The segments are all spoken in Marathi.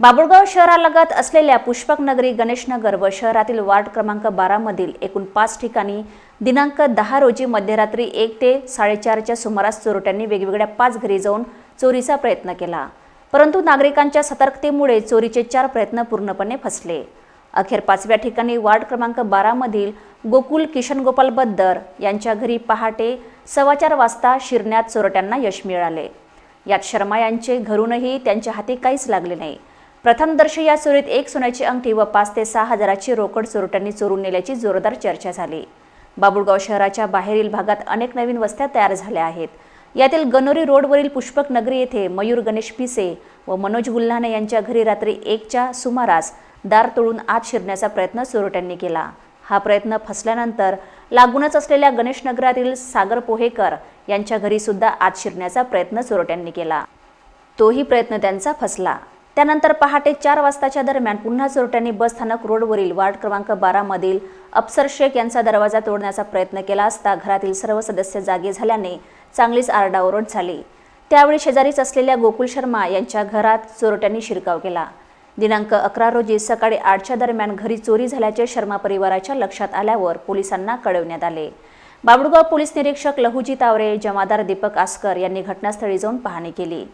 बाबुळगाव शहरालगत असलेल्या पुष्पक नगरी गणेशनगर व शहरातील वार्ड क्रमांक बारामधील एकूण पाच ठिकाणी दिनांक दहा रोजी मध्यरात्री एक ते साडेचारच्या सुमारास चोरट्यांनी वेगवेगळ्या पाच घरी जाऊन चोरीचा प्रयत्न केला. परंतु नागरिकांच्या सतर्कतेमुळे चोरीचे चार प्रयत्न पूर्णपणे फसले. अखेर पाचव्या ठिकाणी वार्ड क्रमांक बारामधील गोकुल किशन गोपाल बद्दर यांच्या घरी पहाटे सव्वाचार वाजता शिरण्यात चोरट्यांना यश मिळाले. यात शर्मा यांचे घरूनही त्यांच्या हाती काहीच लागले नाही. प्रथमदर्शी या चोरीत एक सोन्याची अंगठी व पाच ते सहा हजाराची रोकड चोरट्यांनी चोरून नेल्याची जोरदार चर्चा झाली. बाबुळगाव शहराच्या बाहेरील भागात अनेक नवीन वस्त्या तयार झाल्या आहेत. यातील गनोरी रोडवरील पुष्पक नगरी येथे मयूर गणेश पिसे व मनोज गुल्हाने यांच्या घरी रात्री एकच्या सुमारास दार तोडून आत शिरण्याचा प्रयत्न चोरट्यांनी केला. हा प्रयत्न फसल्यानंतर लागूनच असलेल्या गणेश नगरातील सागर पोहेकर यांच्या घरी सुद्धा आत शिरण्याचा प्रयत्न चोरट्यांनी केला. तोही प्रयत्न त्यांचा फसला. त्यानंतर पहाटे चार वाजताच्या दरम्यान पुन्हा चोरट्यांनी बस स्थानक रोडवरील वार्ड क्रमांक बारामधील अफसर शेख यांचा दरवाजा तोडण्याचा प्रयत्न केला असता घरातील सर्व सदस्य जागे झाल्याने चांगलीच आरडाओरड झाली. त्यावेळी शेजारीच असलेल्या गोकुल शर्मा यांच्या घरात चोरट्यांनी शिरकाव केला. दिनांक अकरा रोजी सकाळी आठच्या दरम्यान घरी चोरी झाल्याचे शर्मा परिवाराच्या लक्षात आल्यावर पोलिसांना कळवण्यात आले. बाबुळगाव पोलीस निरीक्षक लहुजी तावरे जमादार दीपक आस्कर यांनी घटनास्थळी जाऊन पाहणी केली.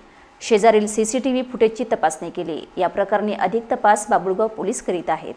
शेजारील सीसीटीव्ही फुटेजची तपासणी केली. या प्रकरणी अधिक तपास बाबुळगाव पोलीस करीत आहेत.